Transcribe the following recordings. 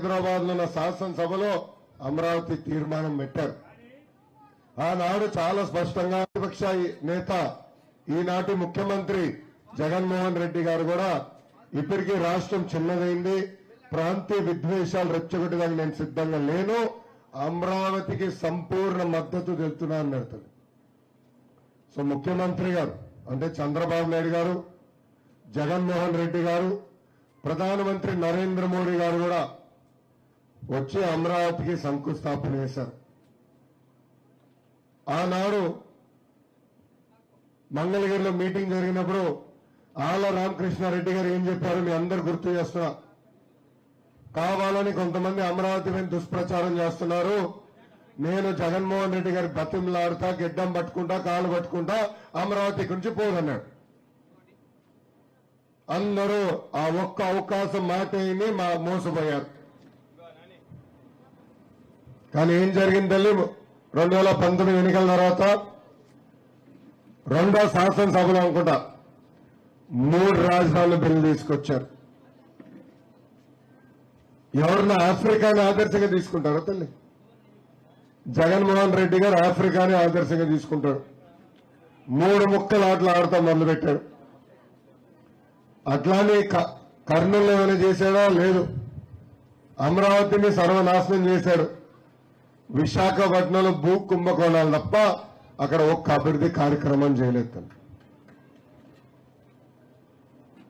హైదరాబాద్లో ఉన్న శాసనసభలో అమరావతి తీర్మానం పెట్టారు. ఆనాడు చాలా స్పష్టంగా ప్రతిపక్ష నేత ఈనాటి ముఖ్యమంత్రి జగన్మోహన్ రెడ్డి గారు కూడా ఇప్పటికీ రాష్ట్రం చిన్నదైంది ప్రాంతీయ విద్వేషాలు రెచ్చగొట్టడానికి నేను సిద్ధంగా లేను అమరావతికి సంపూర్ణ మద్దతు తెలుతున్నా అని సో ముఖ్యమంత్రి గారు అంటే చంద్రబాబు నాయుడు గారు జగన్మోహన్ రెడ్డి గారు ప్రధానమంత్రి నరేంద్ర మోడీ గారు కూడా వచ్చి అమరావతికి శంకుస్థాపన చేశారు. ఆనాడు మంగళగిరిలో మీటింగ్ జరిగినప్పుడు ఆళ్ళ రామకృష్ణారెడ్డి గారు ఏం చెప్పారు మీ అందరు గుర్తు చేస్తున్నా. కావాలని కొంతమంది అమరావతి మీద దుష్ప్రచారం చేస్తున్నారు. నేను జగన్మోహన్ రెడ్డి గారి బతిమలాడుతా గిడ్డం పట్టుకుంటా కాలు పట్టుకుంటా అమరావతి గురించి పోదన్నాడు. అందరూ ఆ ఒక్క అవకాశం మాట మా మోసపోయారు. కానీ ఏం జరిగింది తల్లి రెండు వేల పంతొమ్మిది ఎన్నికల తర్వాత రెండో శాసనసభలో అనుకుంటా మూడు రాజధానుల బిల్లు తీసుకొచ్చారు. ఎవరిని ఆఫ్రికాని ఆదర్శంగా తీసుకుంటారో తల్లి జగన్మోహన్ రెడ్డి గారు ఆఫ్రికాని ఆదర్శంగా తీసుకుంటాడు మూడు ముక్కలు ఆటలు ఆడతాం మొదలుపెట్టాడు అట్లానే క- కర్నూలు ఏమైనా చేశాడా? లేదు. అమరావతిని సర్వనాశనం చేశాడు విశాఖపట్నంలో భూ కుంభకోణాలు తప్ప అక్కడ ఒక్క అభివృద్ధి కార్యక్రమం చేయలేదు. తను.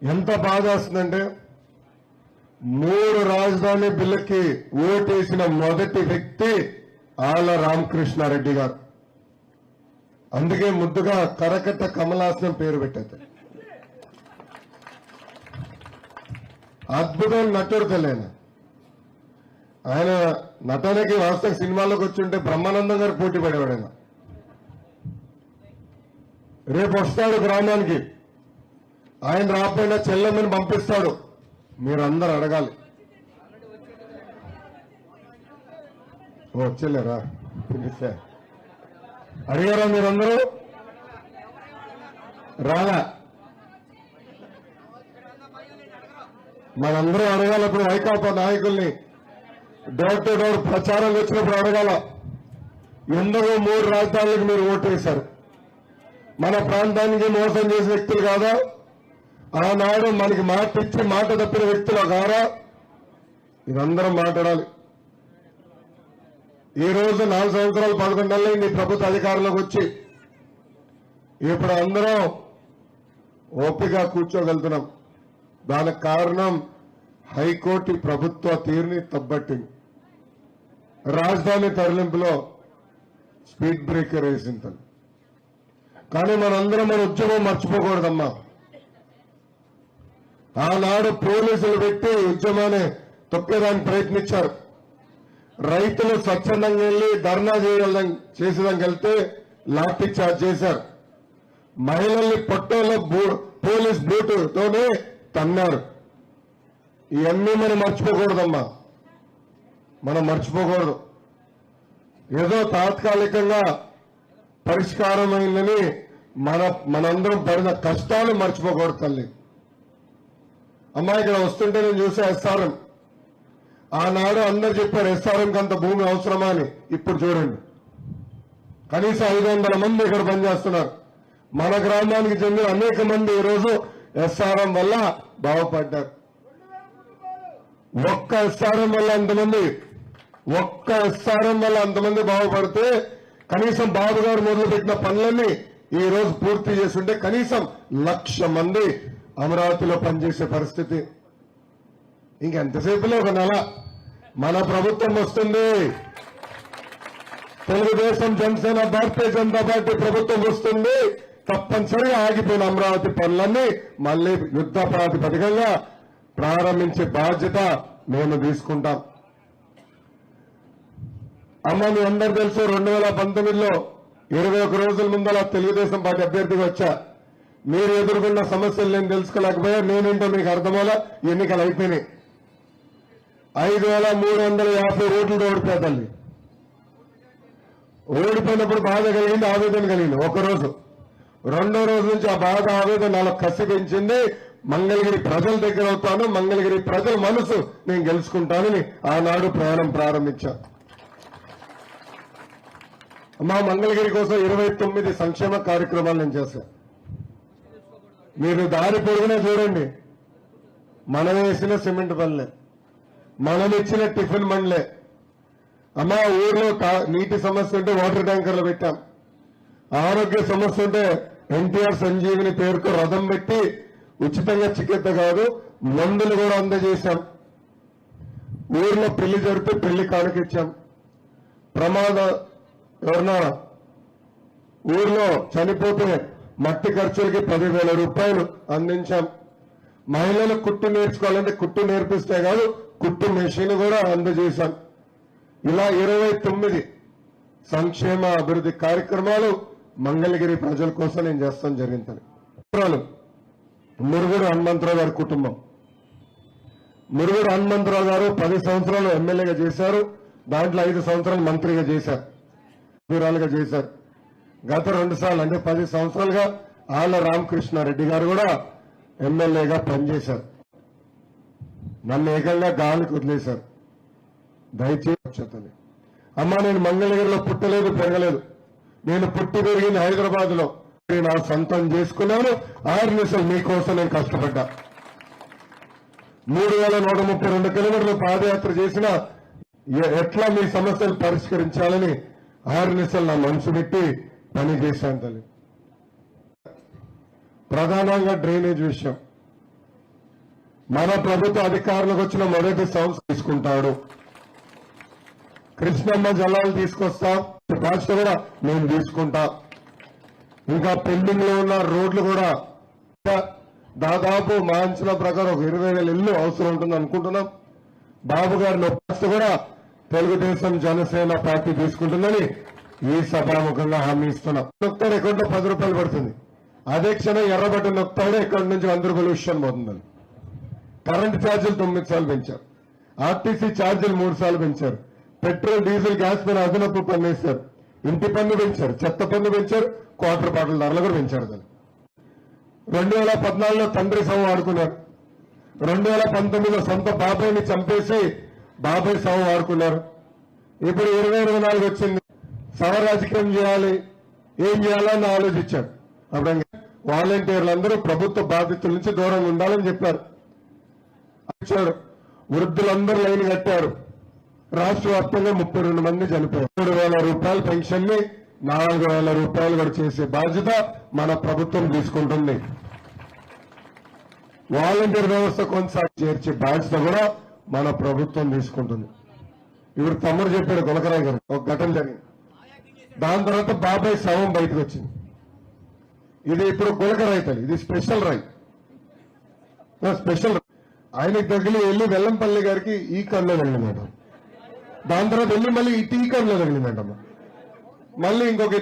ఎంత బాధ వస్తుందంటే మూడు రాజధాని బిల్లుకి ఓటేసిన మొదటి వ్యక్తి ఆళ్ళ రామకృష్ణారెడ్డి గారు. అందుకే ముద్దుగా కరకట్ట కమలాసనం పేరు పెట్టారు. అద్భుతం నటుడు తెలియన ఆయన నటనకి వాస్తవ సినిమాలోకి వచ్చుంటే బ్రహ్మానందం గారు పోటీ పడేవాడు ఆయన. రేపు వస్తాడు గ్రామానికి. ఆయన రాకపోయినా చెల్లెమ్మని పంపిస్తాడు. మీరందరూ అడగాలి. ఓ వచ్చేలేరా? పిలిస్తే అడిగారా మీరందరూ? రాలా మనందరూ అడగాలి ఇప్పుడు వైకాపా నాయకుల్ని. డోర్ టు డోర్ ప్రచారం వచ్చినప్పుడు అడగాల ఎందుకు మూడు రాజధానులకు మీరు ఓటు వేశారు. మన ప్రాంతానికి మోసం చేసిన వ్యక్తులు కాదా? ఆనాడు మనకి మాట ఇచ్చి మాట తప్పిన వ్యక్తులు కారా? ఇదందరం మాట్లాడాలి. ఈ రోజు నాలుగు సంవత్సరాలు పదకొండు నెలలు ఈ ప్రభుత్వ అధికారంలోకి వచ్చి ఇప్పుడు అందరం ఓపిక కూర్చోగలుగుతున్నాం. దానికి కారణం హైకోర్టు ప్రభుత్వ తీరుని తబ్బట్టింది రాజధాని తరలింపులో స్పీడ్ బ్రేకర్ వేసింది. తను. కానీ మనందరం మన ఉద్యమం మర్చిపోకూడదమ్మా. ఆనాడు పోలీసులు పెట్టి ఉద్యమాన్ని తొక్కేదానికి ప్రయత్నించారు. రైతులు స్వచ్ఛందంగా వెళ్ళి ధర్నా చేయడం చేసేదానికి వెళ్తే లాఠీ చార్జ్ చేశారు. మహిళల్ని పొట్టోలో పోలీస్ బూటుతోనే తన్నారు. ఇవన్నీ మనం మర్చిపోకూడదమ్మా. మనం మర్చిపోకూడదు. ఏదో తాత్కాలికంగా పరిష్కారమైందని మన మనందరం పడిన కష్టాలు మర్చిపోకూడదు తల్లి. అమ్మా ఇక్కడ వస్తుంటే నేను చూసే ఎస్ఆర్ఎం. ఆనాడు అందరు చెప్పారు ఎస్ఆర్ఎంకి అంత భూమి అవసరమా అని. ఇప్పుడు చూడండి. కనీసం ఐదు వందల మంది ఇక్కడ పనిచేస్తున్నారు. మన గ్రామానికి చెందిన అనేక మంది ఈరోజు ఎస్ఆర్ఎం వల్ల బాగుపడ్డారు. ఒక్క ఎస్ఆర్ఎం వల్ల అంతమంది ఒక్క ఎస్ఆర్ఎం వల్ల అంతమంది బాగుపడితే కనీసం బాబు గారు మొదలుపెట్టిన పనులన్నీ ఈ రోజు పూర్తి చేస్తుంటే కనీసం లక్ష మంది అమరావతిలో పనిచేసే పరిస్థితి. ఇంకెంతసేపులో ఒక నెల. మన ప్రభుత్వం వస్తుంది. తెలుగుదేశం జనసేన భారతీయ జనతా పార్టీ ప్రభుత్వం వస్తుంది. తప్పనిసరిగా ఆగిపోయిన అమరావతి పనులన్నీ మళ్ళీ యుద్ధ ప్రాతిపదికగా ప్రారంభించే బాధ్యత మేము తీసుకుంటాం. అమ్మ మీ అందరు తెలుసు రెండు వేల పంతొమ్మిదిలో ఇరవై ఒక రోజుల ముందల తెలుగుదేశం పార్టీ అభ్యర్థిగా వచ్చా. మీరు ఎదుర్కొన్న సమస్యలు నేను తెలుసుకోలేకపోయా. నేనేంటో మీకు అర్థమవులా ఎన్నికలు అయిపోయినాయి. ఐదు వేల మూడు వందల యాభై ఓట్లతో ఓడిపోయా తల్లి. ఓడిపోయినప్పుడు బాధ కలిగింది ఆవేదన కలిగింది. ఒక రోజు. రెండో రోజు నుంచి ఆ బాధ ఆవేదన నాలో కసి పెంచింది. మంగళగిరి ప్రజల దగ్గర అవుతాను మంగళగిరి ప్రజల మనసు నేను గెలుచుకుంటానని ఆనాడు ప్రయాణం ప్రారంభించా. మా మంగళగిరి కోసం ఇరవై తొమ్మిది సంక్షేమ కార్యక్రమాలు నేను చేశా మీరు దారి పొడిగినా చూడండి. మనం వేసిన సిమెంట్ పనులే. మనం ఇచ్చిన టిఫిన్ బండ్లే. అమ్మా ఊర్లో నీటి సమస్య ఉంటే వాటర్ ట్యాంకర్లు పెట్టాం. ఆరోగ్య సమస్య ఉంటే ఎన్టీఆర్ సంజీవిని పేరుతో రథం పెట్టి ఉచితంగా చికిత్స కాదు మందులు కూడా అందజేశాం. ఊర్లో పెళ్ళి జరిపి పెళ్ళి కానుకిచ్చాం. ప్రమాద ఎవరన్నా ఊర్లో చనిపోతే మట్టి ఖర్చులకి పదివేల రూపాయలు అందించాం. మహిళలు కుట్టు నేర్చుకోవాలంటే కుట్టు నేర్పిస్తే కాదు కుట్టు మెషిన్ కూడా అందజేశాం. ఇలా ఇరవై తొమ్మిది సంక్షేమ అభివృద్ధి కార్యక్రమాలు మంగళగిరి ప్రజల కోసం నేను చేస్తాం జరిగిందని మురుగుడు హనుమంతరావు గారి కుటుంబం. మురుగుడు హనుమంతరావు గారు పది సంవత్సరాలు ఎమ్మెల్యేగా చేశారు దాంట్లో ఐదు సంవత్సరాలు మంత్రిగా చేశారు వీరాలుగా చేశారు. గత రెండు సార్లు అంటే పది సంవత్సరాలుగా ఆళ్ళ రామకృష్ణారెడ్డి గారు కూడా ఎమ్మెల్యేగా పనిచేశారు. నన్ను ఏకంగా గాలికి వదిలేశారు. దయచేసి వచ్చేతని అమ్మా నేను మంగళగిరిలో పుట్టలేదు పెరగలేదు. నేను పుట్టి పెరిగింది హైదరాబాద్లో నా సొంతం చేసుకున్నాను. ఆరు నిమిషాలు మీకోసం నేను కష్టపడ్డా. మూడు వేల నూట ముప్పై రెండు కిలోమీటర్లు పాదయాత్ర చేసిన ఎట్లా మీ సమస్యలు పరిష్కరించాలని ఆరు నిమిషాలు నా మనసు పెట్టి పని చేశాను తల్లి. ప్రధానంగా డ్రైనేజ్ విషయం. మన ప్రభుత్వ అధికారులకు వచ్చిన మొదటి సంస్థ తీసుకుంటాడు. కృష్ణమ్మ జలాలు తీసుకొస్తా కూడా నేను తీసుకుంటా. ఇంకా పెండింగ్లో ఉన్న రోడ్లు కూడా దాదాపు మా అంచనా ప్రకారం ఒక ఇరవై వేల ఇల్లు అవసరం ఉంటుంది అనుకుంటున్నాం. బాబు గారి బాధ్యత కూడా తెలుగుదేశం జనసేన పార్టీ తీసుకుంటుందని ఈ సభాముఖంగా హామీ ఇస్తున్నాం. నొక్తాడు అకౌంట్లో పది రూపాయలు పడుతుంది. అదే క్షణం ఎర్రబట్ట నొక్తాడు ఇక్కడ నుంచి వంద రూపాయలు విషయం పోతుందని. కరెంట్ ఛార్జీలు తొమ్మిది సార్లు పెంచారు. ఆర్టీసీ ఛార్జీలు మూడు సార్లు పెంచారు. పెట్రోల్ డీజిల్ గ్యాస్ మీద అదనపు పన్నేశారు ఇంటి పన్ను పెంచారు చెత్త పన్ను పెంచారు క్వార్టర్ బాటిల్ ధరలు కూడా పెంచారు దాన్ని. రెండు వేల పద్నాలుగులో తండ్రి సభ ఆడుకున్నారు రెండు వేల పంతొమ్మిదిలో సొంత బాబాయ్ని చంపేసి బాబాయ్ శవం ఆడుకున్నారు ఇప్పుడు ఇరవై ఇరవై నాలుగు వచ్చింది. శవ రాజకీయం చేయాలి ఏం చేయాలని ఆలోచించాడు అప్పుడు వాలంటీర్లు అందరూ ప్రభుత్వ బాధ్యతల నుంచి దూరంగా ఉండాలని చెప్పారు. ఇచ్చాడు వృద్ధులందరూ లైన్ కట్టారు. రాష్ట్ర వ్యాప్తంగా ముప్పై రెండు మంది చనిపోయారు. మూడు వేల రూపాయల పెన్షన్ని నాలుగు వేల రూపాయలు కూడా చేసే బాధ్యత మన ప్రభుత్వం తీసుకుంటుంది. వాలంటీర్ వ్యవస్థ కొనసాగి చేర్చే బాధ్యత కూడా మన ప్రభుత్వం తీసుకుంటుంది. ఇప్పుడు తమ్ముడు చెప్పాడు గులకరాయ్ గారు ఒక ఘటన జరిగింది. దాని తర్వాత బాబాయ్ శవం బయటకు వచ్చింది. ఇది ఇప్పుడు గులకరాయి తల్లి ఇది స్పెషల్ రాయి. స్పెషల్ ఆయనకి తగిలి వెళ్ళి వెల్లంపల్లి గారికి ఈ కన్నులో తగిలిందట దాని తర్వాత వెళ్ళి మళ్ళీ ఈ టీ కన్నులో మళ్ళీ ఇంకొక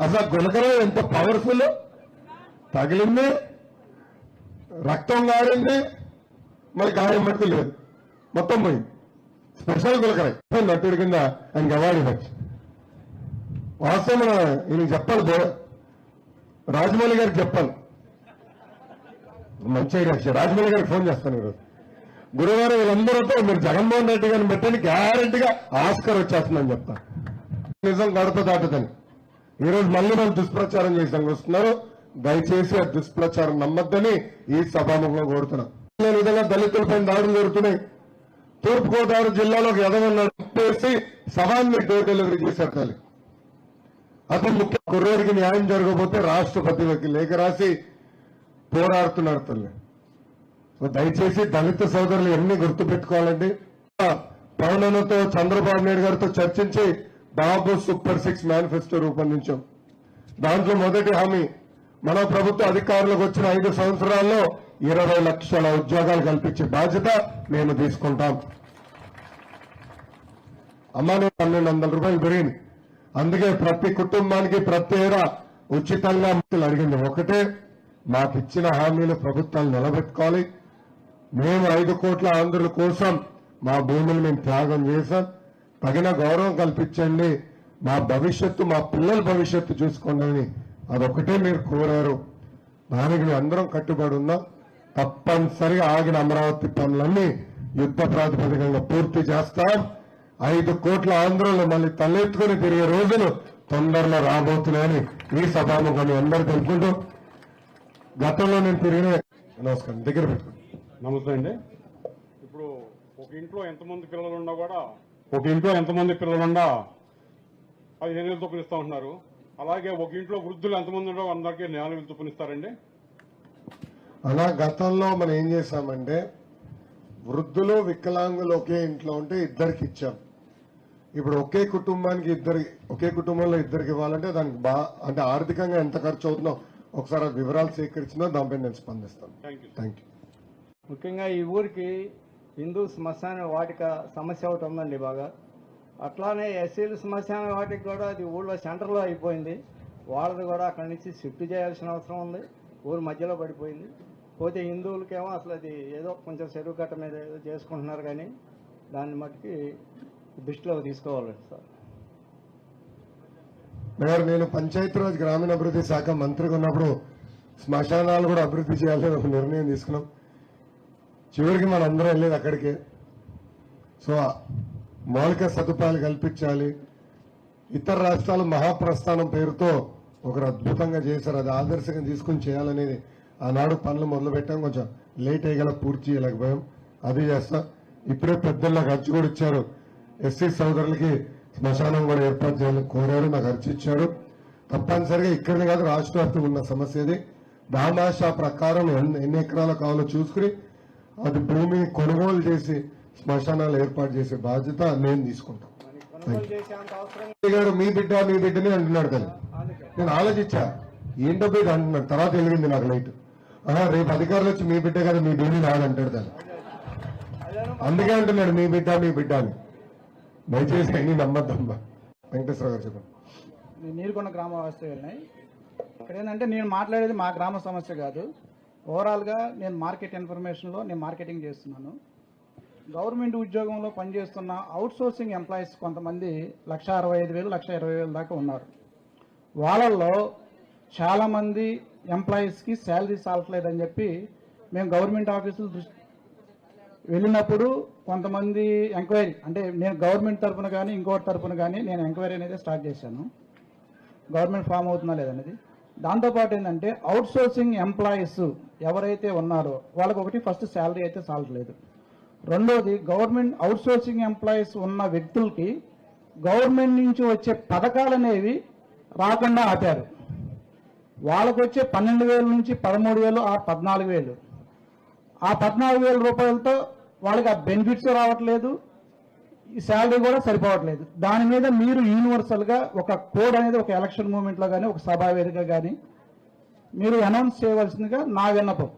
అసలు గులకరాయి ఎంత పవర్ఫుల్ తగిలింది. రక్తం గారింది. మళ్ళీ గాయం మట్టుకు లేదు. మొత్తం పోయింది. స్పెషల్ గులకరాయి నటుడి కింద ఆయనకి అవార్డు ఇవ్వచ్చు. వాస్తవం ఈయనకి చెప్పాలి బో- రాజమౌళి గారికి చెప్పాలి. మంచి ఐడియా రాజమౌళి గారికి ఫోన్ చేస్తాను ఈరోజు. గురువారం వీళ్ళందరితో మీరు జగన్మోహన్ రెడ్డి గారిని పెట్టండి గ్యారంటీగా ఆస్కర్ వచ్చేస్తుందని చెప్తా. నిజం గడప దాటుదని ఈరోజు మళ్ళీ మనం దుష్ప్రచారం చేసాం వస్తున్నారు దయచేసి ఆ దుష్ప్రచారం నమ్మద్దని ఈ సభాముఖంగా కోరుతున్నాం. విధంగా దళితులపై దాడులు జరుగుతున్నాయి. తూర్పుగోదావరి జిల్లాలో ఒక ఎదవన్నాడు చెప్పేసి సవాన్ని డోర్ డెలివరీ చేశారు తల్లి. అతను ముఖ్య కుర్రోడికి న్యాయం జరగకపోతే రాష్ట్రపతికి లేఖ రాసి పోరాడుతున్నారు తల్లి. దయచేసి దళిత సోదరులు ఎన్ని గుర్తుపెట్టుకోవాలండి? పవనతో చంద్రబాబు నాయుడు గారితో చర్చించి బాబు సూపర్ సిక్స్ మేనిఫెస్టో రూపొందించాం. దాంట్లో మొదటి హామీ మన ప్రభుత్వ అధికారులకు వచ్చిన ఐదు సంవత్సరాల్లో ఇరవై లక్షల ఉద్యోగాలు కల్పించే బాధ్యత మేము తీసుకుంటాం. అమ్మానే పన్నెండు వందల రూపాయలు పెరిగింది. అందుకే ప్రతి కుటుంబానికి ప్రతి ఏడా ఉచితంగా అడిగింది. ఒకటే మాకు ఇచ్చిన హామీలు ప్రభుత్వాలు నిలబెట్టుకోవాలి. మేము ఐదు కోట్ల ఆంధ్రుల కోసం మా భూములు మేము త్యాగం చేశాం. తగిన గౌరవం కల్పించండి. మా భవిష్యత్తు మా పిల్లల భవిష్యత్తు చూసుకోండి అని అదొకటే మీరు కోరారు. దానికి అందరం కట్టుబడి ఉన్నాం. తప్పనిసరిగా ఆగిన అమరావతి పనులన్నీ యుద్ధ ప్రాతిపదికంగా పూర్తి చేస్తాం. ఐదు కోట్ల ఆంధ్రులు మళ్ళీ తలెత్తుకుని తిరిగే రోజులు తొందరలో రాబోతున్నాయని ఈ సభాముఖాన్ని అందరూ తెలుపుకుంటూ గతంలో నేను తిరిగిన నమస్కారం. దగ్గర పెట్టుకుంటాను నమస్తే అండి. ఇప్పుడు ఒక ఇంట్లో ఎంతమంది పిల్లలు ఉన్నా కూడా ఒక ఇంట్లో ఎంతమంది పిల్లలు ఉన్నా పదిహేను వేలు చొప్పున ఇస్తా ఉంటున్నారు. అలాగే ఒక ఇంట్లో వృద్ధులు ఎంతమంది ఉండో అందరికీ నాలుగు వేలు చొప్పున ఇస్తారండి. అలా గతంలో మనం ఏం చేశామంటే వృద్ధులు వికలాంగులు ఒకే ఇంట్లో ఉంటే ఇద్దరికి ఇచ్చాం. ఇప్పుడు ఒకే కుటుంబానికి ఇద్దరి ఒకే కుటుంబంలో ఇద్దరికి ఇవ్వాలంటే దానికి బా అంటే ఆర్థికంగా ఎంత ఖర్చు అవుతుందో ఒకసారి వివరాలు సేకరించినా దానిపై నేను స్పందిస్తాను. థ్యాంక్ యూ థ్యాంక్ యూ ముఖ్యంగా ఈ ఊరికి హిందూ శ్మశాన వాటిక సమస్య ఒకటి ఉందండి బాగా. అట్లానే ఎస్సీల శ్మశాన వాటికి కూడా అది ఊళ్ళో సెంటర్లో అయిపోయింది. వాళ్ళది కూడా అక్కడి నుంచి షిఫ్ట్ చేయాల్సిన అవసరం ఉంది. ఊరు మధ్యలో పడిపోయింది. పోతే హిందువులకేమో అసలు అది ఏదో కొంచెం చెరువు కట్ట మీద ఏదో చేసుకుంటున్నారు కానీ దాన్ని మట్టుకి దృష్టిలో తీసుకోవాలండి సార్. మేడం నేను పంచాయతీరాజ్ గ్రామీణాభివృద్ధి శాఖ మంత్రిగా ఉన్నప్పుడు శ్మశానాలు కూడా అభివృద్ధి చేయాలని ఒక నిర్ణయం తీసుకున్నాం. చివరికి మనం అందరం వెళ్ళేది అక్కడికే. సో మౌలిక సదుపాయాలు కల్పించాలి. ఇతర రాష్ట్రాలు మహాప్రస్థానం పేరుతో ఒకరు అద్భుతంగా చేశారు. అది ఆదర్శంగా తీసుకుని చేయాలనేది ఆనాడు పనులు మొదలుపెట్టాం. కొంచెం లేట్ అయ్యేలా పూర్తి చేయలేకపోయాం అది చేస్తాం. ఇప్పుడే పెద్దలు ఖర్చు కూడా ఇచ్చారు. ఎస్సీ సోదరులకి శ్మశానం కూడా ఏర్పాటు చేయాలని కోరారు. నాకు ఖర్చు ఇచ్చారు. తప్పనిసరిగా ఇక్కడనే కాదు రాష్ట్ర ఉన్న సమస్య ఇది. దామాషా ప్రకారం ఎన్ని ఎన్ని ఎకరాలు కావాలో చూసుకుని అది భూమిని కొనుగోలు చేసి శ్మశానాలు ఏర్పాటు చేసే బాధ్యత నేను తీసుకుంటాను. గారు మీ బిడ్డ మీ బిడ్డని అంటున్నాడు కదా. నేను ఆలోచించా ఏంటో ఇది అంటున్నాడు. తర్వాత వెలిగింది నాకు లైట్. రేపు అధికారులు వచ్చి మీ బిడ్డ కదా మీ బిడ్డ నాదంటాడు దాన్ని. అందుకే అంటున్నాడు మీ బిడ్డ మీ బిడ్డ అని. దయచేసి అన్ని నమ్మద్దమ్మా వెంకటేశ్వర గారు చెప్పండి. నేను నీరుకొండ గ్రామ వాస్తవ్యుల్ని. ఇక్కడ ఏంటంటే నేను మాట్లాడేది మా గ్రామ సమస్య కాదు. ఓవరాల్గా నేను మార్కెట్ ఇన్ఫర్మేషన్లో నేను మార్కెటింగ్ చేస్తున్నాను. గవర్నమెంట్ ఉద్యోగంలో పనిచేస్తున్న అవుట్ సోర్సింగ్ ఎంప్లాయీస్ కొంతమంది లక్ష అరవై ఐదు వేలు లక్ష ఇరవై వేలు దాకా ఉన్నారు. వాళ్ళల్లో చాలామంది ఎంప్లాయీస్కి శాలరీ సాలట్లేదని చెప్పి మేము గవర్నమెంట్ ఆఫీసులు దృష్టి వెళ్ళినప్పుడు కొంతమంది ఎంక్వైరీ అంటే నేను గవర్నమెంట్ తరఫున కానీ ఇంకోటి తరఫున కానీ నేను ఎంక్వైరీ అనేది స్టార్ట్ చేశాను. గవర్నమెంట్ ఫామ్ అవుతుందా లేదనేది దాంతోపాటు ఏంటంటే అవుట్ సోర్సింగ్ ఎంప్లాయీస్ ఎవరైతే ఉన్నారో వాళ్ళకి ఒకటి ఫస్ట్ శాలరీ అయితే సాలట్లేదు రెండోది గవర్నమెంట్ అవుట్సోర్సింగ్ ఎంప్లాయీస్ ఉన్న వ్యక్తులకి గవర్నమెంట్ నుంచి వచ్చే పథకాలు అనేవి రాకుండా ఆపారు. వాళ్ళకు వచ్చే పన్నెండు వేల నుంచి పదమూడు వేలు ఆ పద్నాలుగు వేలు. ఆ పద్నాలుగు వేల రూపాయలతో వాళ్ళకి ఆ బెనిఫిట్స్ రావట్లేదు ఈ శాలరీ కూడా సరిపోవట్లేదు. దాని మీద మీరు యూనివర్సల్గా ఒక కోడ్ అనేది ఒక ఎలక్షన్ మూమెంట్లో కానీ ఒక సభా వేదిక కానీ మీరు అనౌన్స్ చేయవలసిందిగా నా విన్నపం.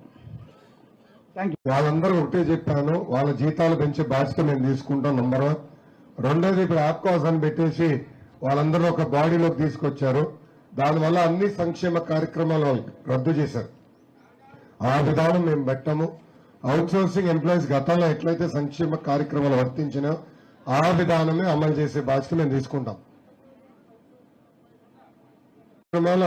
థ్యాంక్ యూ వాళ్ళందరూ ఒకటే చెప్పాను వాళ్ళ జీతాలు పెంచే బాధ్యత మేము తీసుకుంటాం నంబర్ వన్ రెండోది ఇప్పుడు యాప్ కోసం పెట్టేసి వాళ్ళందరూ ఒక బాడీలోకి తీసుకొచ్చారు. దానివల్ల అన్ని సంక్షేమ కార్యక్రమాలు రద్దు చేశారు. ఆ విధానం మేము పెట్టాము. అవుట్సోర్సింగ్ ఎంప్లాయీస్ గతంలో ఎట్లయితే సంక్షేమ కార్యక్రమాలు వర్తించినా ఆ విధానమే అమలు చేసే బాధ్యత మేము తీసుకుంటాం. కార్యక్రమాలు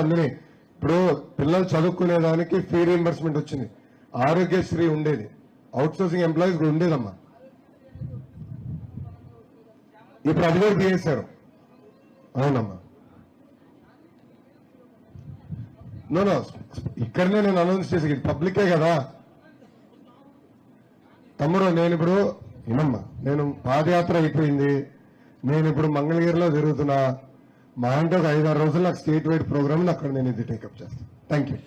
ఇప్పుడు పిల్లలు చదువుకునే దానికి ఫీ రీంబర్స్మెంట్ వచ్చింది. ఆరోగ్యశ్రీ ఉండేది. అవుట్ సోర్సింగ్ ఎంప్లాయీస్ కూడా ఉండేదమ్మా. ఇప్పుడు అది కూడా తీసేశారు. అవునమ్మా. నో నో ఇక్కడనే నేను అనౌన్స్ చేసి ఇది పబ్లికే కదా. తమ్ముడు నేను ఇప్పుడు వినమ్మా నేను పాదయాత్ర అయిపోయింది. నేను ఇప్పుడు మంగళగిరిలో తిరుగుతున్నా. మా అంటే ఒక ఐదారు రోజులు నాకు స్టేట్ వైడ్ ప్రోగ్రామ్ అక్కడ నేను ఇది టేకప్ చేస్తాను. Thank you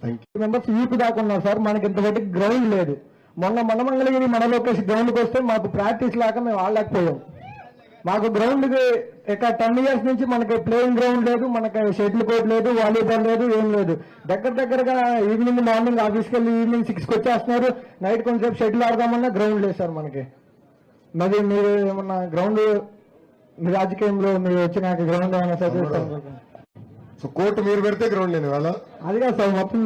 thank you members youth దాకా ఉన్నారు సార్. మనకి ఇంతవరకు గ్రౌండ్ లేదు. మొన్న మన మంగళగిరి మన లోకేష్ గ్రౌండ్కి వస్తే మాకు ప్రాక్టీస్ లాగా మేము ఆడలేకపోయాం. మాకు గ్రౌండ్ ఇక టెన్ ఇయర్స్ నుంచి మనకి ప్లేయింగ్ గ్రౌండ్ లేదు మనకి షటిల్ కోర్ట్ లేదు వాలీబాల్ లేదు ఏం లేదు. దగ్గర దగ్గరగా ఈవినింగ్ మార్నింగ్ ఆఫీస్కి వెళ్ళి ఈవినింగ్ సిక్స్కి వచ్చేస్తున్నారు. నైట్ కొంచెం షటిల్ ఆడదామన్నా గ్రౌండ్ లేదు సార్ మనకి. మరి మీరు ఏమన్నా గ్రౌండ్ రాజకీయంలో మీరు వచ్చినాక గ్రౌండ్ ఏమైనా చదివిస్తారు సో కోర్టు మీరు పెడితే గ్రౌండ్ నేను ఇవాళ అది కాదు సార్ మొత్తం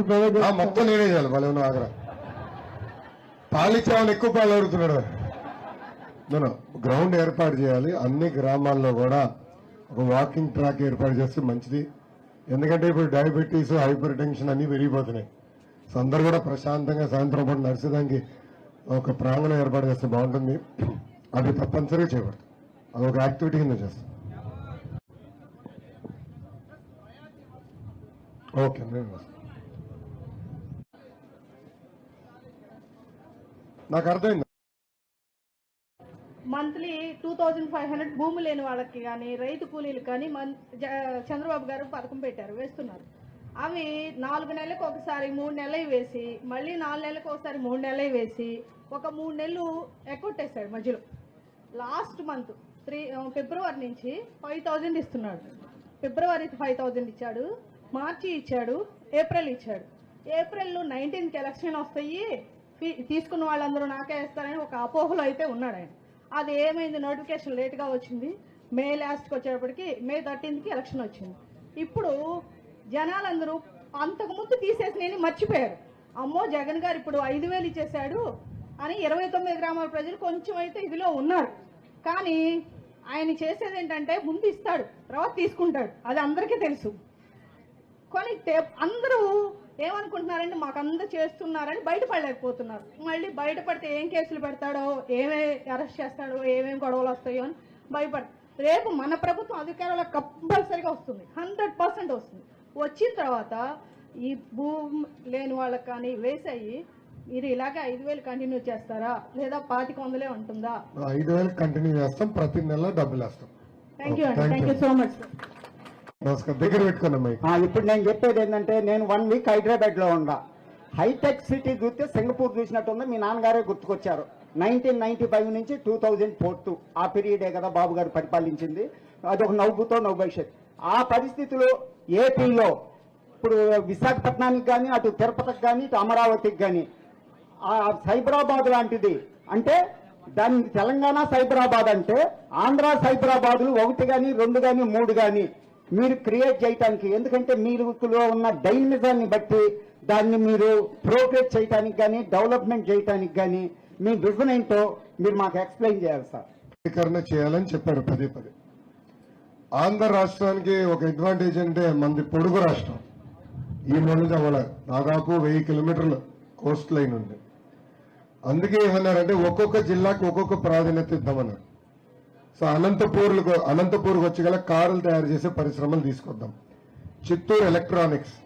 మొత్తం నేనే చేయాలి వాళ్ళు ఏమన్నా ఆగరా. పాలిచ్చామని ఎక్కువ పాలు అడుగుతున్నాడు నేను గ్రౌండ్ ఏర్పాటు చేయాలి అన్ని గ్రామాల్లో కూడా ఒక వాకింగ్ ట్రాక్ ఏర్పాటు చేస్తే మంచిది. ఎందుకంటే ఇప్పుడు డయాబెటీస్ హైపర్ టెన్షన్ అన్ని పెరిగిపోతున్నాయి. సో అందరు కూడా ప్రశాంతంగా సాయంత్రం పూట నడిచేదానికి ఒక ప్రాంగణం ఏర్పాటు చేస్తే బాగుంటుంది. అది తప్పనిసరిగా చేపడతాం. అది ఒక యాక్టివిటీ కింద చేస్తాం. ఓకే నేను నాకు అర్థమైంది? Monthly two thousand five hundred భూమి లేని వాళ్ళకి కానీ రైతు కూలీలు కానీ జ- చంద్రబాబు గారు పథకం పెట్టారు వేస్తున్నారు. అవి నాలుగు నెలలకు ఒకసారి మూడు నెలలు వేసి మళ్ళీ నాలుగు నెలలకు ఒకసారి మూడు నెలలు వేసి ఒక మూడు నెలలు ఎక్కొట్టేశాడు మధ్యలో. Last month. త్రీ ఫిబ్రవరి నుంచి ఫైవ్ థౌజండ్ ఇస్తున్నాడు. ఫిబ్రవరి ఫైవ్ థౌజండ్ ఇచ్చాడు. మార్చి ఇచ్చాడు. ఏప్రిల్ ఇచ్చాడు. ఏప్రిల్లో నైన్టీన్కి ఎలక్షన్ వస్తాయి. తీసుకున్న వాళ్ళందరూ నాకే వేస్తారని ఒక అపోహలో అయితే ఉన్నాడు ఆయన. అది ఏమైంది? నోటిఫికేషన్ లేట్గా వచ్చింది. మే లాస్ట్కి వచ్చేటప్పటికి మే థర్టీన్త్కి ఎలక్షన్ వచ్చింది. ఇప్పుడు జనాలందరూ అంతకుముందు తీసేసిన మర్చిపోయారు. అమ్మో జగన్ గారు ఇప్పుడు ఐదు వేలు ఇచ్చేశాడు అని ఇరవై తొమ్మిది గ్రామాల ప్రజలు కొంచెం అయితే ఇదిలో ఉన్నారు. కానీ ఆయన చేసేది ఏంటంటే ముందు ఇస్తాడు తర్వాత తీసుకుంటాడు. అది అందరికీ తెలుసు. కానీ అందరూ ఏమనుకుంటున్నారంటే మాకు అందరూ చేస్తున్నారని బయటపడలేకపోతున్నారు. మళ్ళీ బయటపడితే ఏం కేసులు పెడతాడో ఏమే అరెస్ట్ చేస్తాడో ఏమేమి గొడవలు వస్తాయో అని భయపడ రేపు మన ప్రభుత్వం అధికారంలో కంపల్సరిగా వస్తుంది. హండ్రెడ్ పర్సెంట్ వస్తుంది. వచ్చిన తర్వాత ఈ భూమి లేని వాళ్ళకి కానీ వేసాయి మీరు ఇలాగే ఐదు వేలు కంటిన్యూ చేస్తారా? లేదా పాతిక వందలే ఉంటుందా? ఐదు వేలు కంటిన్యూ చేస్తాం. ప్రతి నెల డబ్బులు వేస్తాం. థ్యాంక్ యూ అండి. Thank thank you. So much నమస్కారం. దగ్గర పెట్టుకున్నాం మైక్ ఆ, ఇప్పుడు నేను చెప్పేది ఏంటంటే నేను వన్ వీక్ హైదరాబాద్లో ఉన్నా హైటెక్ సిటీ చూస్తే సింగపూర్ చూసినట్టుంది మీ నాన్నగారే గుర్తుకొచ్చారు. నైన్టీన్ నైన్టీ ఫైవ్ నుంచి టూ థౌజండ్ ఫోర్ టూ ఆ పీరియడే కదా బాబు గారు పరిపాలించింది. అదొక నవ్వుతో నవ్వు భవిష్యత్ ఆ పరిస్థితిలో ఏపీలో ఇప్పుడు విశాఖపట్నానికి కానీ అటు తిరుపతికి కానీ ఇటు అమరావతికి కానీ సైబరాబాద్ లాంటిది. అంటే దాని తెలంగాణ సైబరాబాద్ అంటే ఆంధ్ర సైబరాబాదులు ఒకటి కానీ రెండు కానీ మూడు కానీ మీరు క్రియేట్ చేయటానికి. ఎందుకంటే మీరులో ఉన్న డైనమిజాన్ని బట్టి దాన్ని మీరు ప్రోగ్రెస్ చేయటానికి కానీ డెవలప్మెంట్ చేయటానికి కానీ మీ విజన్ ఏంటో మీరు మాకు ఎక్స్ప్లెయిన్ చేయాలి సార్. స్వీకరణ చేయాలని చెప్పాడు పదే పదే. ఆంధ్ర రాష్ట్రానికి ఒక అడ్వాంటేజ్ అంటే మనది పొడుగు రాష్ట్రం. ఈ మొన్న అవ్వలే దాదాపు వెయ్యి కిలోమీటర్లు కోస్ట్ లైన్ ఉంది. అందుకే ఏమన్నారంటే ఒక్కొక్క జిల్లాకు ఒక్కొక్క ప్రాధాన్యత ఇద్దామన్నారు. సో అనంతపూర్లకు అనంతపూర్కి వచ్చి గల కారులు తయారు చేసే పరిశ్రమలు తీసుకొద్దాం. చిత్తూరు ఎలక్ట్రానిక్స్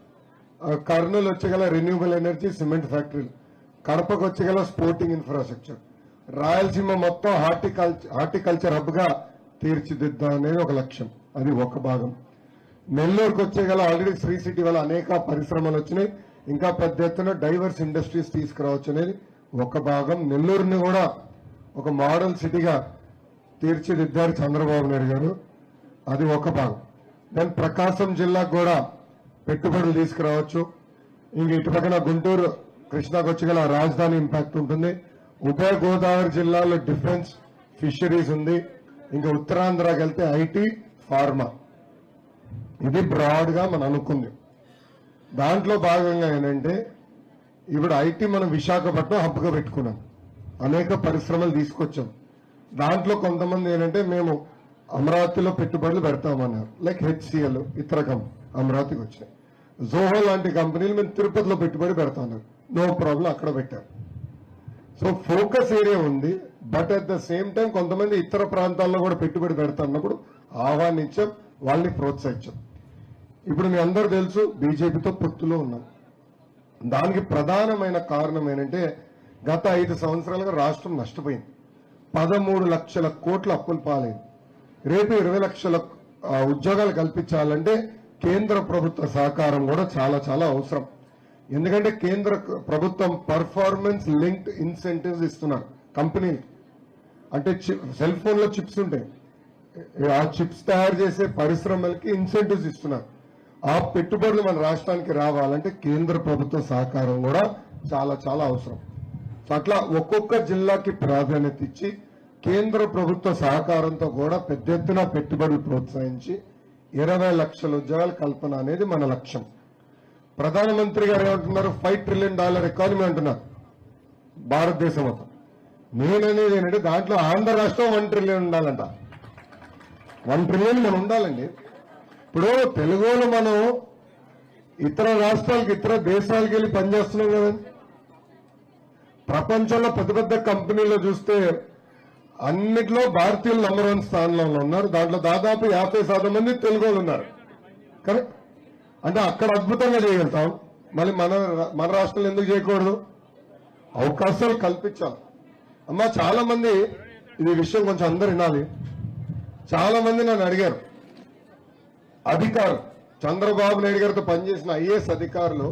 కర్నూలు వచ్చి గల రెన్యూబుల్ ఎనర్జీ సిమెంట్ ఫ్యాక్టరీలు కడపకు వచ్చి గల స్పోర్టింగ్ ఇన్ఫ్రాస్ట్రక్చర్ రాయలసీమ మొత్తం హార్టికల్చర్ హార్టికల్చర్ హబ్గా తీర్చిదిద్దాం అనేది ఒక లక్ష్యం. అది ఒక భాగం. నెల్లూరుకు వచ్చేగల ఆల్రెడీ శ్రీ సిటీ వల్ల అనేక పరిశ్రమలు వచ్చినాయి. ఇంకా పెద్ద ఎత్తున డైవర్స్ ఇండస్ట్రీస్ తీసుకురావచ్చు అనేది ఒక భాగం నెల్లూరుని కూడా ఒక మోడల్ సిటీగా తీర్చిదిద్దారు చంద్రబాబు నాయుడు గారు. అది ఒక భాగం. దెన్ ప్రకాశం జిల్లాకు కూడా పెట్టుబడులు తీసుకురావచ్చు. ఇంక ఇటు పక్కన గుంటూరు కృష్ణాకు వచ్చి గల రాజధాని ఇంపాక్ట్ ఉంటుంది. ఉభయ గోదావరి జిల్లాలో డిఫెన్స్ ఫిషరీస్ ఉంది. ఇంకా ఉత్తరాంధ్రకి వెళ్తే ఐటీ ఫార్మా. ఇది బ్రాడ్గా మనం అనుకుంది. దాంట్లో భాగంగా ఏంటంటే ఇప్పుడు ఐటీ మనం విశాఖపట్నం హబ్గా పెట్టుకున్నాం. అనేక పరిశ్రమలు తీసుకొచ్చాం. దాంట్లో కొంతమంది ఏంటంటే మేము అమరావతిలో పెట్టుబడులు పెడతామన్నారు. లైక్ హెచ్సిఎల్ ఇతరకం అమరావతికి వచ్చినాయి. జోహో లాంటి కంపెనీలు మేము తిరుపతిలో పెట్టుబడి పెడతాన్నారు నో ప్రాబ్లం అక్కడ పెట్టారు సో ఫోకస్ ఏరియా ఉంది. But at the same time కొంతమంది ఇతర ప్రాంతాల్లో కూడా పెట్టుబడి పెడతాన్నప్పుడు ఆహ్వానించాం వాళ్ళని ప్రోత్సహించాం. ఇప్పుడు మీ అందరూ తెలుసు బీజేపీతో పొత్తులో ఉన్నాం. దానికి ప్రధానమైన కారణం ఏంటంటే గత ఐదు సంవత్సరాలుగా రాష్ట్రం నష్టపోయింది. పదమూడు లక్షల కోట్ల అప్పులు పాలైంది. రేపు ఇరవై లక్షల ఉద్యోగాలు కల్పించాలంటే కేంద్ర ప్రభుత్వ సహకారం కూడా చాలా చాలా అవసరం. ఎందుకంటే కేంద్ర ప్రభుత్వం పర్ఫార్మెన్స్ లింక్డ్ ఇన్సెంటివ్స్ ఇస్తున్నారు కంపెనీలు. అంటే సెల్ ఫోన్లో చిప్స్ ఉంటాయి. ఆ చిప్స్ తయారు చేసే పరిశ్రమలకి ఇన్సెంటివ్స్ ఇస్తున్నారు. ఆ పెట్టుబడులు మన రాష్ట్రానికి రావాలంటే కేంద్ర ప్రభుత్వ సహకారం కూడా చాలా చాలా అవసరం. అట్లా ఒక్కొక్క జిల్లాకి ప్రాధాన్యత ఇచ్చి కేంద్ర ప్రభుత్వ సహకారంతో కూడా పెద్ద ఎత్తున పెట్టుబడులు ప్రోత్సహించి ఇరవై లక్షల ఉద్యోగాల కల్పన అనేది మన లక్ష్యం. ప్రధానమంత్రి గారు ఏమంటున్నారు? ఫైవ్ ట్రిలియన్ డాలర్ ఎకానమీ అంటున్నారు. భారతదేశం మొత్తం. నేననేది ఏంటంటే దాంట్లో ఆంధ్ర రాష్ట్రం వన్ ట్రిలియన్ ఉండాలంట. వన్ ట్రిలియన్ మనం ఉండాలండి. ఇప్పుడు తెలుగులో మనం ఇతర రాష్ట్రాలకి ఇతర దేశాలకు వెళ్ళి పనిచేస్తున్నాం కదండి ప్రపంచంలో పెద్ద పెద్ద కంపెనీలో చూస్తే అన్నిట్లో భారతీయులు నంబర్ వన్ స్థానంలో ఉన్నారు. దాంట్లో దాదాపు యాభై శాతం మంది తెలుగు వాళ్ళు ఉన్నారు. కరెక్ట్ అంటే అక్కడ అద్భుతంగా చేయగలుగుతాం. మళ్ళీ మన మన రాష్ట్రంలో ఎందుకు చేయకూడదు? అవకాశాలు కల్పించాం అమ్మా చాలా మంది ఇది విషయం కొంచెం అందరు వినాలి. చాలా మంది నన్ను అడిగారు. అధికారులు చంద్రబాబు నాయుడు గారితో పనిచేసిన ఐఏఎస్ అధికారులు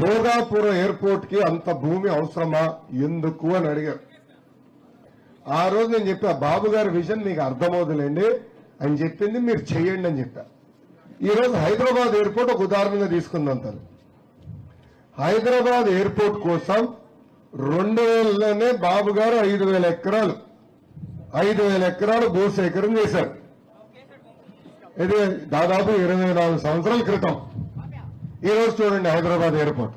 భోగాపురం ఎయిర్పోర్ట్కి అంత భూమి అవసరమా ఎందుకు అని అడిగారు. ఆ రోజు నేను చెప్పా బాబు గారి విజన్ మీకు అర్థమవుతుందండి అని చెప్పింది మీరు చెయ్యండి అని చెప్పా. ఈ రోజు హైదరాబాద్ ఎయిర్పోర్ట్ ఒక ఉదాహరణగా తీసుకుందాం తను హైదరాబాద్ ఎయిర్పోర్ట్ కోసం రెండు వేలలోనే బాబు గారు ఐదు వేల ఎకరాలు ఐదు వేల ఎకరాలు భూసేకరణ చేశారు. ఇది దాదాపు ఇరవై నాలుగు సంవత్సరాల క్రితం. ఈరోజు రోజు చూడండి హైదరాబాద్ ఎయిర్పోర్ట్.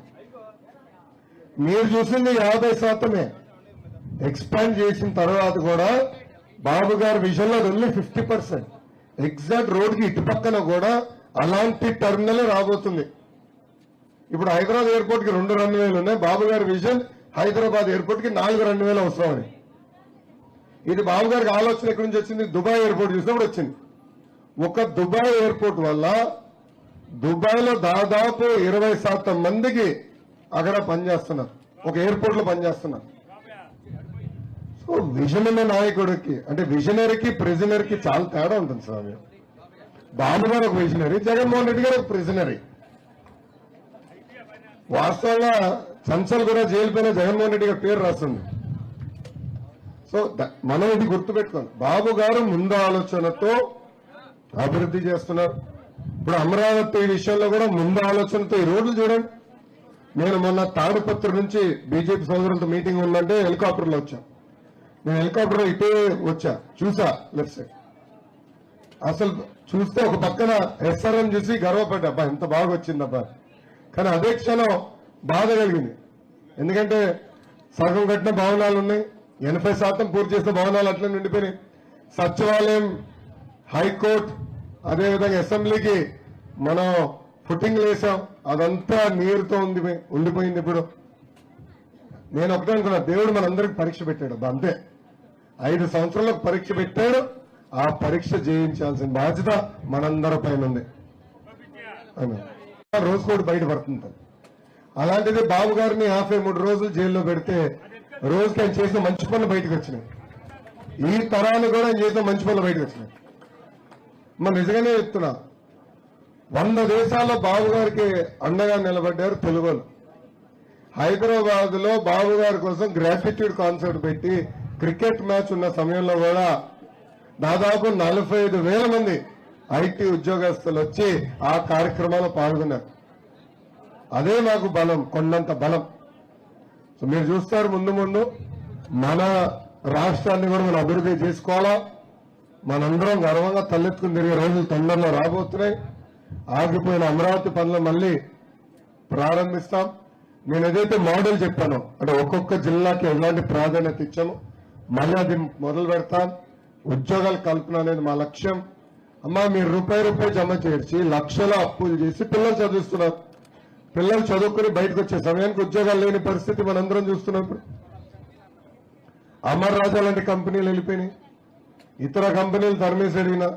మీరు చూసింది యాభై శాతమే. ఎక్స్పాండ్ చేసిన తర్వాత కూడా బాబు గారి విజన్లో ఓన్లీ ఫిఫ్టీ పర్సెంట్ ఎగ్జాక్ట్ రోడ్కి ఇటు పక్కన కూడా అలాంటి టర్మినల్ రాబోతుంది. ఇప్పుడు హైదరాబాద్ ఎయిర్పోర్ట్కి రెండు రెండు వేలు ఉన్నాయి. బాబు గారి విజన్ హైదరాబాద్ ఎయిర్పోర్ట్కి నాలుగు రెండు వేలు అవసరమని ఇది బాబు గారికి ఆలోచన ఎక్కడి నుంచి వచ్చింది? దుబాయ్ ఎయిర్పోర్ట్ చూసినప్పుడు వచ్చింది. ఒక దుబాయ్ ఎయిర్పోర్ట్ వల్ల దుబాయ్లో దాదాపు ఇరవై శాతం మందికి అక్కడ పనిచేస్తున్నారు. ఒక ఎయిర్పోర్ట్లో పనిచేస్తున్నారు. సో విజన్ ఉన్న నాయకుడికి అంటే విజనరీకి ప్రిజనరీకి చాలా తేడా ఉంటుంది స్వామి. బాబు గారు ఒక విజనరీ జగన్మోహన్ రెడ్డి గారు ఒక ప్రిజనరీ. వాస్తవంగా చంచల్ కూడా జైలు పైన జగన్మోహన్ రెడ్డి గారి పేరు రాస్తుంది సో మనం ఇది గుర్తుపెట్టుకోండి బాబు గారు ముందు ఆలోచనతో అభివృద్ధి చేస్తున్నారు. ఇప్పుడు అమరావతి విషయంలో కూడా ముందు ఆలోచనతో ఈ రోడ్లు చూడండి. నేను మొన్న తాడిపత్రి నుంచి బీజేపీ సోదరులతో మీటింగ్ ఉందంటే హెలికాప్టర్లో వచ్చా. నేను హెలికాప్టర్ ఇటే వచ్చా. చూసా లెఫ్ట్ సైడ్. అసలు చూస్తే ఒక పక్కన ఎస్ఆర్ఎం చూసి గర్వపడ్డా అబ్బా ఎంత బాగా వచ్చిందబ్బా. కానీ అదే క్షణం బాధ కలిగింది. ఎందుకంటే సగం కట్టిన భవనాలు ఉన్నాయి ఎనభై శాతం పూర్తి చేసిన భవనాలు అట్లనే ఉండిపోయినాయి. సచివాలయం హైకోర్టు అదేవిధంగా అసెంబ్లీకి మనం ఫుటింగ్ వేసాం అదంతా నీరుతో ఉంది ఉండిపోయింది ఇప్పుడు. నేను ఒకటే అనుకున్నా దేవుడు మనందరికి పరీక్ష పెట్టాడు. అంతే. ఐదు సంవత్సరాలకు పరీక్ష పెట్టాడు. ఆ పరీక్ష జయించాల్సిన బాధ్యత మనందరి పైన ఉంది. రోజు కూడా బయటపడుతుంది అలాంటిది బాబు గారిని యాభై మూడు రోజులు జైల్లో పెడితే రోజుకి ఆయన చేసిన మంచి పనులు బయటకు వచ్చినాయి. ఈ తరాలు కూడా ఆయన చేసిన మంచి పనులు బయటకు వచ్చినాయి. మరి నిజంగానే చెప్తున్నా. వంద దేశాల్లో బాబు గారికి అండగా నిలబడ్డారు తెలుగులు. హైదరాబాద్లో బాబు గారి కోసం గ్రాటిట్యూడ్ కాన్సర్ట్ పెట్టి క్రికెట్ మ్యాచ్ ఉన్న సమయంలో కూడా దాదాపు నలభై ఐదు వేల మంది ఐటీ ఉద్యోగస్తులు వచ్చి ఆ కార్యక్రమంలో పాల్గొన్నారు. అదే మాకు బలం కొండంత బలం. సో మీరు చూస్తారు ముందు ముందు మన రాష్ట్రాన్ని కూడా మనం అభివృద్ధి చేసుకోవాలా? మనందరం గర్వంగా తలెత్తుకుని తిరిగే రోజులు తొందరలో రాబోతున్నాయి. ఆగిపోయిన అమరావతి పనులు మళ్ళీ ప్రారంభిస్తాం. నేను ఏదైతే మోడల్ చెప్పానో అంటే ఒక్కొక్క జిల్లాకి ఎలాంటి ప్రాధాన్యత ఇచ్చామో మళ్ళీ అది మొదలు పెడతాం. ఉద్యోగాల కల్పన అనేది మా లక్ష్యం. అమ్మా మీరు రూపాయి రూపాయి జమ చేర్చి లక్షల అప్పులు చేసి పిల్లలు చదివిస్తున్నారు. పిల్లలు చదువుకుని బయటకు వచ్చే సమయానికి ఉద్యోగాలు లేని పరిస్థితి మనందరం చూస్తున్నాం ఇప్పుడు. అమర్ రాజా లాంటి కంపెనీలు వెళ్ళిపోయినాయి. ఇతర కంపెనీలు తరిమేసి అడిగినా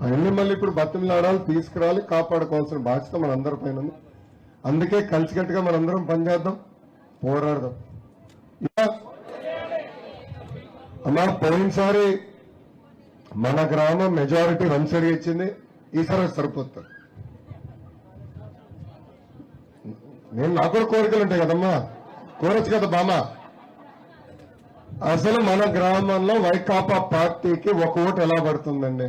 అవన్నీ మళ్ళీ ఇప్పుడు బతిమలాడాలి తీసుకురావాలి కాపాడుకోవాల్సిన బాధ్యత మనందరి పైన ఉంది. అందుకే కలిసికట్టుగా మనందరం పనిచేద్దాం పోరాడదాం. ఇలా అమ్మా పోయినసారి మన గ్రామం మెజారిటీ వన్ ఇచ్చింది ఈసారి సరిపోతుంది. నేను నాకు కూడా కోరికలు ఉంటాయి కదమ్మా? కోరచ్చు కదా బామ్మ? అసలు మన గ్రామంలో వైకాపా పార్టీకి ఒక ఓటు ఎలా పడుతుందండి?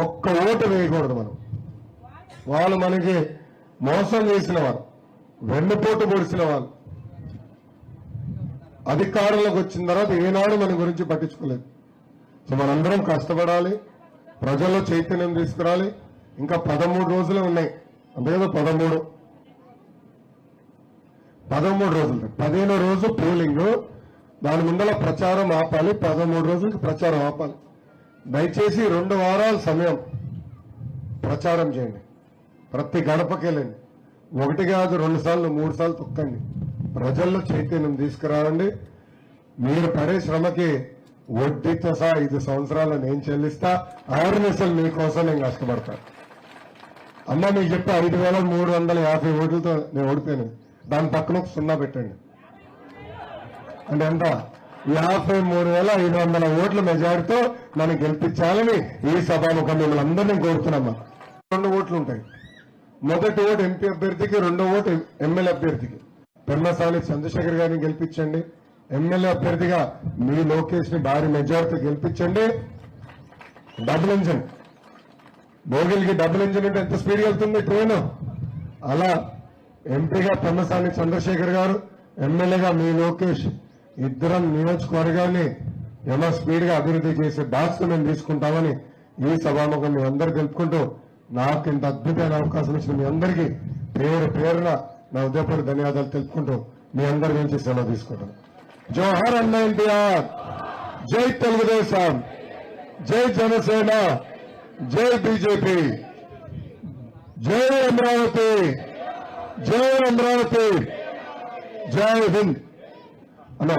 ఒక్క ఓటు వేయకూడదు మనం. వాళ్ళు మనకి మోసం చేసిన వాళ్ళు వెన్నుపోటు పొడిచిన వాళ్ళు. అధికారంలోకి వచ్చిన తర్వాత ఏనాడు మన గురించి పట్టించుకోలేదు. సో మనందరం కష్టపడాలి ప్రజల్లో చైతన్యం తీసుకురాలి. ఇంకా పదమూడు రోజులు ఉన్నాయి. అంతే కదా పదమూడు. పదమూడు రోజులు. పదిహేను రోజు పోలింగ్ దాని ముందర ప్రచారం ఆపాలి. పదమూడు రోజులకి ప్రచారం ఆపాలి. దయచేసి రెండు వారాల సమయం ప్రచారం చేయండి. ప్రతి గడపకెళ్ళండి ఒకటి కాదు రెండు సార్లు మూడు సార్లు తొక్కండి. ప్రజల్లో చైతన్యం తీసుకురావండి. మీరు పడే శ్రమకి వడ్డీతో సహా ఐదు సంవత్సరాలు నేను చెల్లిస్తా. అవేర్నెస్లు మీకోసం నేను కష్టపడతాను. అమ్మ మీకు చెప్పి ఐదు వేల మూడు వందల యాభై ఓట్లతో నేను ఓడిపోయాను. దాని పక్కన ఒక సున్నా పెట్టండి. అంటే ఎంత? యాభై మూడు వేల ఐదు వందల ఓట్ల మెజారిటీతో నన్ను గెలిపించాలని ఈ సభాముఖం మిమ్మల్ని అందరినీ కోరుతున్నామా రెండు ఓట్లు ఉంటాయి. మొదటి ఓటు ఎంపీ అభ్యర్థికి రెండో ఓటు ఎమ్మెల్యే అభ్యర్థికి. పెమ్మసాని చంద్రశేఖర్ గారిని గెలిపించండి. ఎమ్మెల్యే అభ్యర్థిగా మీ లోకేష్ని భారీ మెజారిటీ గెలిపించండి. Double engine. భోగిల్కి డబుల్ ఇంజన్ అంటే ఎంత స్పీడ్ వెళ్తుంది ట్రైన్? అలా ఎంపీగా పొన్నసాని చంద్రశేఖర్ గారు ఎమ్మెల్యేగా మీ లోకేష్ ఇద్దరం నియోజకవర్గాన్ని ఎలా స్పీడ్గా అభివృద్ధి చేసే బాధ్యత మేము తీసుకుంటామని ఈ సభాముఖం మీ అందరు తెలుపుకుంటూ నాకు ఇంత అద్భుతమైన అవకాశం ఇచ్చిన మీ అందరికీ పేరు పేరున నా ఉదయపూర్ ధన్యవాదాలు తెలుపుకుంటూ మీ అందరి నుంచి సెలవు తీసుకుంటాను జవహర్ అన్న ఎన్టీఆర్ జై తెలుగుదేశం జై జనసేన జై బీజేపీ జై అమరావతి. జై అమరావతి జై హింద్ అన్నా